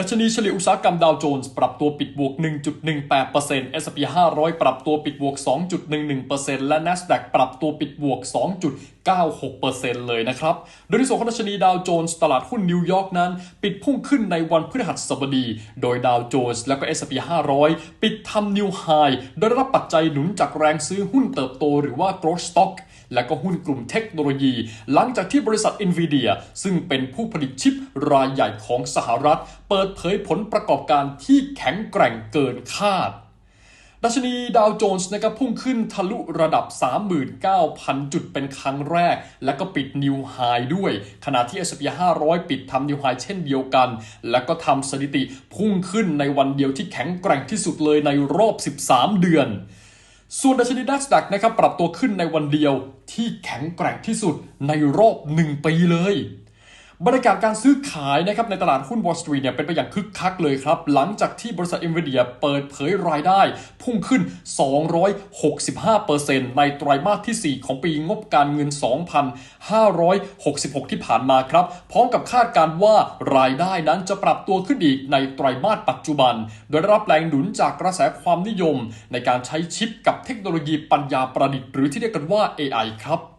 ดัชนีเฉลี่ยอุตสาหกรรมดาวโจนส์ปรับตัวปิดบวก 1.18% S&P 500 ปรับตัวปิดบวก 2.11%และ NASDAQ ปรับตัวปิดบวก 2.96%เลยนะครับ โดยในส่วนของดัชนีดาวโจนส์ตลาดหุ้นนิวยอร์กนั้น ปิดพุ่งขึ้นในวันพฤหัสบดี โดยดาวโจนส์และก็ S&P 500 ปิดทำนิวไฮโดยได้รับปัจจัยหนุนจากแรงซื้อหุ้นเติบโตหรือว่า growth stock และก็หุ้นกลุ่มเทคโนโลยี หลังจากที่บริษัท NVIDIA ซึ่งเป็นผู้ผลิตชิปรายใหญ่ของสหรัฐ เปิดเผยผลประกอบการที่แข็งแกร่งเกินคาดดัชนีดาวโจนส์นะครับพุ่งขึ้นทะลุระดับ 39,000 จุดเป็นครั้งแรก และก็ปิดนิวไฮด้วย ขณะที่ S&P 500 ปิดทำนิวไฮเช่นเดียวกัน และก็ทำสถิติพุ่งขึ้นในวันเดียวที่แข็งแกร่งที่สุดเลยในรอบ 13 เดือน ส่วนดัชนีดัชดักนะครับปรับตัวขึ้นในวันเดียวที่แข็งแกร่งที่สุดในรอบ 1 ปีเลย บรรยากาศการซื้อขายนะครับในตลาดหุ้น Wall Street เนี่ยเป็นไปอย่างคึกคักเลยครับ หลังจากที่บริษัท Nvidia เปิดเผยรายได้ พุ่งขึ้น 265%ในไตรมาสที่ 4 ของปีงบการเงิน 2,566 ที่ผ่านมาครับ พร้อมกับคาดการว่ารายได้นั้นจะปรับตัวขึ้นอีกในไตรมาสปัจจุบัน โดยได้รับแรงหนุนจากกระแสความนิยม ในการใช้ชิปกับเทคโนโลยีปัญญาประดิษฐ์หรือที่เรียกกันว่า AI ครับ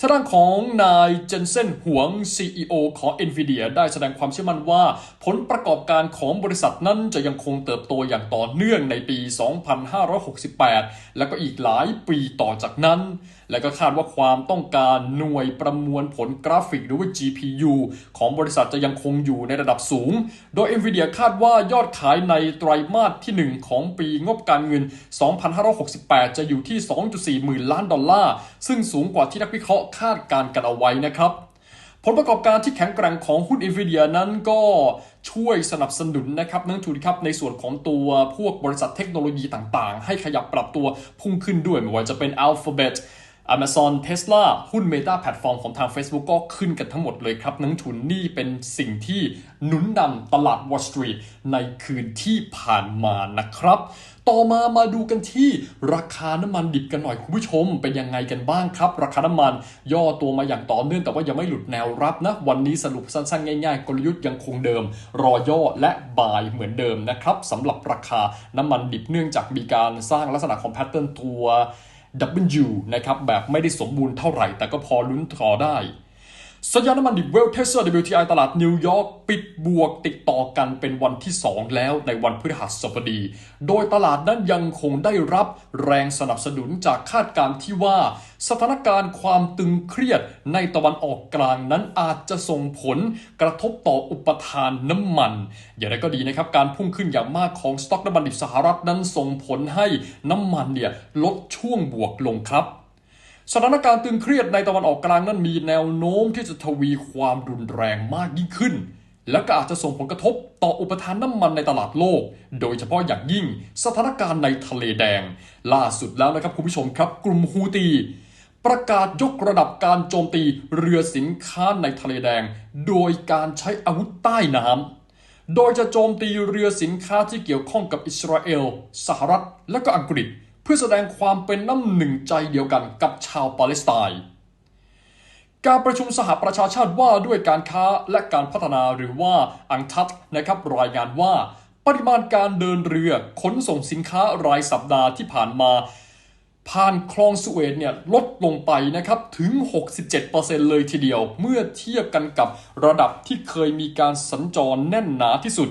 ทางด้านของนายเจนเซนหวง CEO ของ NVIDIA ได้แสดงความเชื่อมั่นว่า ผลประกอบการของบริษัทนั้นจะยังคงเติบโตอย่างต่อเนื่องในปี 2568 และก็อีกหลายปีต่อจากนั้น และก็คาดว่าความต้องการหน่วยประมวลผลกราฟิกหรือว่า GPU ของบริษัทจะยังคงอยู่ในระดับสูง โดย NVIDIA คาดว่ายอดขายในไตรมาสที่ 1 ของปีงบการเงิน 2568 จะอยู่ที่ 2.4 หมื่นล้านดอลลาร์ ซึ่งสูงกว่าที่นักวิเคราะห์คาดการณ์กันเอาไว้นะครับผลประกอบการที่แข็งแกร่งของหุ้น NVIDIA นั้นก็ช่วยสนับสนุนนะครับนักลงทุนครับในส่วนของตัวพวกบริษัทเทคโนโลยีต่างๆ ให้ขยับปรับตัวพุ่งขึ้นด้วยไม่ว่าจะเป็น Alphabet Amazon Tesla หุ้น Meta แพลตฟอร์มของทาง Facebook ก็ขึ้นกันทั้งหมดเลยครับนักลงทุนนี่เป็นสิ่งที่หนุนนำตลาด Wall Street ในคืนที่ผ่านมานะครับ ต่อมามาดูกันที่ราคาน้ำมันดิบกันหน่อยคุณผู้ชม เป็นยังไงกันบ้างครับ ราคาน้ำมันย่อตัวมาอย่างต่อเนื่องแต่ว่ายังไม่หลุดแนวรับนะ วันนี้สรุปสั้นๆ ง่ายๆ กลยุทธ์ยังคงเดิม รอย่อและบายเหมือนเดิมนะครับสำหรับราคาน้ำมันดิบเนื่องจากมีการสร้างลักษณะของแพทเทิร์นตัว W นะครับแบบไม่ได้สมบูรณ์เท่าไหร่ แต่ก็พอลุ้นต่อได้ สัญญาณน้ำมันดิบเวลเทสเซอร์ WTI ตลาดนิวยอร์กปิดบวกติดต่อกันเป็นวันที่ 2 แล้วในวันพฤหัสบดี โดยตลาดนั้นยังคงได้รับแรงสนับสนุนจากคาดการณ์ที่ว่า สถานการณ์ความตึงเครียดในตะวันออกกลางนั้นอาจจะส่งผลกระทบต่ออุปทานน้ำมัน อย่างไรก็ดีนะครับ การพุ่งขึ้นอย่างมากของสต็อกน้ำมันดิบสหรัฐนั้นส่งผลให้น้ำมันเนี่ยลดช่วงบวกลงครับ สถานการณ์ตึงเครียดในตะวันออกกลางนั้นมีแนวโน้มที่จะทวีความรุนแรงมากยิ่งขึ้น และก็อาจจะส่งผลกระทบต่ออุปทานน้ำมันในตลาดโลก โดยเฉพาะอย่างยิ่งสถานการณ์ในทะเลแดง ล่าสุดแล้วนะครับคุณผู้ชมครับ กลุ่มฮูตี ประกาศยกระดับการโจมตีเรือสินค้าในทะเลแดง โดยการใช้อาวุธใต้น้ำโดยจะโจมตีเรือสินค้าที่เกี่ยวข้องกับอิสราเอล สหรัฐ และก็อังกฤษ พื่อแสดงความเป็นน้ำหนึ่งใจเดียวกันกับชาวปาเลสไตน์การประชุมสหประชาชาติว่าด้วยการค้าและการพัฒนาหรือว่าอังทัดนะครับรายงานว่า ปริมาณการเดินเรือขนส่งสินค้ารายสัปดาห์ที่ผ่านมา ผ่านคลองสุเอตเนี่ยลดลงไปนะครับถึง 67%เลยทีเดียว เมื่อเทียบกันกับระดับที่เคยมีการสัญจรแน่นหนาที่สุด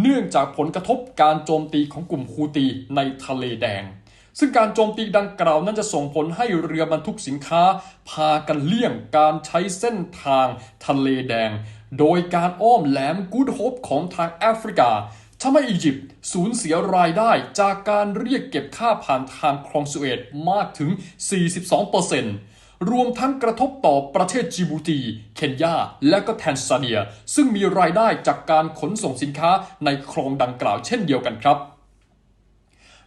เนื่องจากผลกระทบการโจมตีของกลุ่มฮูตีในทะเลแดง ซึ่งการโจมตีดังกล่าวนั้นจะส่งผลให้เรือบรรทุกสินค้า พากันเลี่ยงการใช้เส้นทางทะเลแดง โดยการอ้อมแหลมกูดโฮปของทางแอฟริกาทำให้อียิปต์สูญเสียรายได้จากการเรียกเก็บค่าผ่านทางคลองสุเอตมากถึง 42%รวมทั้งกระทบต่อประเทศจิบูตี เคนยา และก็แทนซาเนีย ซึ่งมีรายได้จากการขนส่งสินค้าในคลองดังกล่าวเช่นเดียวกันครับ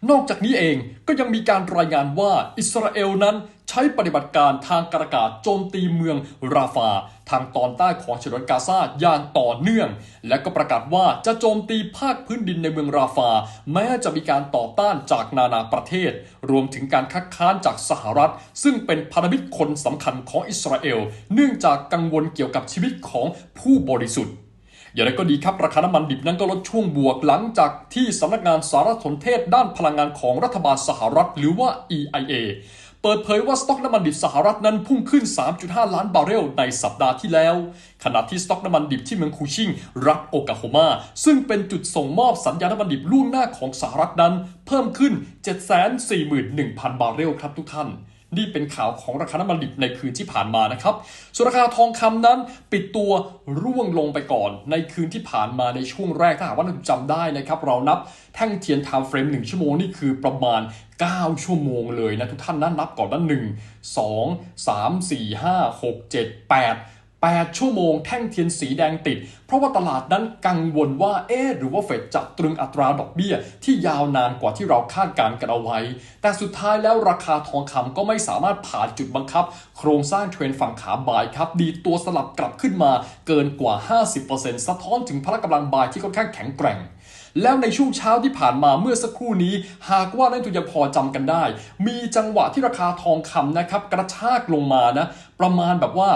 นอกจากนี้เองก็ยังมีการรายงานว่าอิสราเอลนั้นใช้ปฏิบัติการทางการอากาศโจมตีเมืองราฟา ทางตอนใต้ของฉนวนกาซาอย่างต่อเนื่อง และก็ประกาศว่าจะโจมตีภาคพื้นดินในเมืองราฟา แม้จะมีการต่อต้านจากนานาประเทศ รวมถึงการคัดค้านจากสหรัฐ ซึ่งเป็นพันธมิตรคนสำคัญของอิสราเอล เนื่องจากกังวลเกี่ยวกับชีวิตของผู้บริสุทธิ์ อย่างไรก็ดีครับราคาน้ำมันดิบนั้นก็ลดช่วงบวกหลังจากที่สำนักงานสารสนเทศด้านพลังงานของรัฐบาลสหรัฐหรือว่า EIA เปิดเผยว่าสต็อกน้ำมันดิบสหรัฐนั้นพุ่งขึ้น 3.5 ล้านบาร์เรลในสัปดาห์ที่แล้ว ขณะที่สต็อกน้ำมันดิบที่เมืองคูชิง รัฐโอกาโฮมา ซึ่งเป็นจุดส่งมอบสัญญาณน้ำมันดิบล่วงหน้าของสหรัฐนั้น เพิ่มขึ้น 741,000 บาร์เรลครับทุกท่าน นี่เป็นข่าวของราคาน้ำมันดิบในคืนที่ผ่านมานะครับ ส่วนราคาทองคำนั้นปิดตัวร่วงลงไปก่อน ในคืนที่ผ่านมาในช่วงแรกถ้าหากว่าเราจำได้นะครับ เรานับแท่งเทียนไทม์เฟรม1ชั่วโมงนี่คือประมาณ 9 ชั่วโมงเลยนะทุกท่านนะนับก่อนนั้น1 2 3 4 5 6 7 8 8 ชั่วโมงแท่งเทียนสีแดงติด เพราะว่าตลาดนั้นกังวลว่าเอ๊หรือว่าเฟดจะตรึงอัตราดอกเบี้ย ที่ยาวนานกว่าที่เราคาดการณ์กันเอาไว้ แต่สุดท้ายแล้วราคาทองคำก็ไม่สามารถผ่านจุดบังคับ โครงสร้างเทรนฝั่งขาบายครับ ดีตัวสลับกลับขึ้นมาเกินกว่า 50%สะท้อนถึงพละกำลังบายที่ค่อนข้างแข็งแกร่งแล้วในช่วงเช้าที่ผ่านมาเมื่อสักครู่นี้ หากว่านักทุนยังพอจำกันได้ มีจังหวะที่ราคาทองคำนะครับ กระชากลงมานะ ประมาณแบบว่า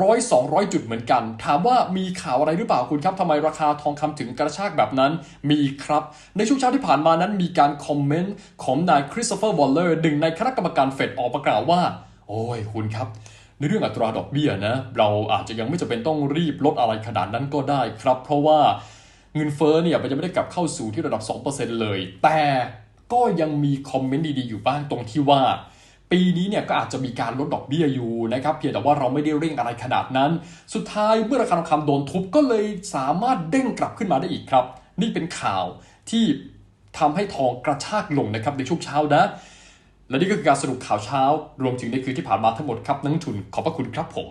ร้อยสองร้อยจุดเหมือนกัน ถามว่ามีข่าวอะไรหรือเปล่าคุณครับทำไมราคาทองคำถึงกระชากแบบนั้นมีครับ ในช่วงเช้าที่ผ่านมานั้นมีการคอมเมนต์ของนายคริสโตเฟอร์วอลเลอร์หนึ่งในคณะกรรมการเฟดออกประกาศว่า โอ้ยคุณครับในเรื่องอัตราดอกเบี้ยนะเราอาจจะยังไม่จำเป็นต้องรีบลดอะไรขนาดนั้นก็ได้ครับ เพราะว่าเงินเฟ้อเนี่ยมันจะไม่ได้กลับเข้าสู่ที่ระดับ 2%เลย แต่ก็ยังมีคอมเมนต์ดีๆอยู่บ้างตรงที่ว่า ปีนี้เนี่ยก็อาจจะมีการลดดอกเบี้ยอยู่นะครับเพียงแต่ว่าเราไม่ได้เร่งอะไรขนาดนั้น สุดท้ายเมื่อราคาทองคำโดนทุบก็เลยสามารถเด้งกลับขึ้นมาได้อีกครับ นี่เป็นข่าวที่ทำให้ทองกระชากลงนะครับในช่วงเช้านะและนี่ก็คือการสรุปข่าวเช้า รวมถึงในคืนที่ผ่านมาทั้งหมดครับนักลงทุนขอบพระคุณครับผม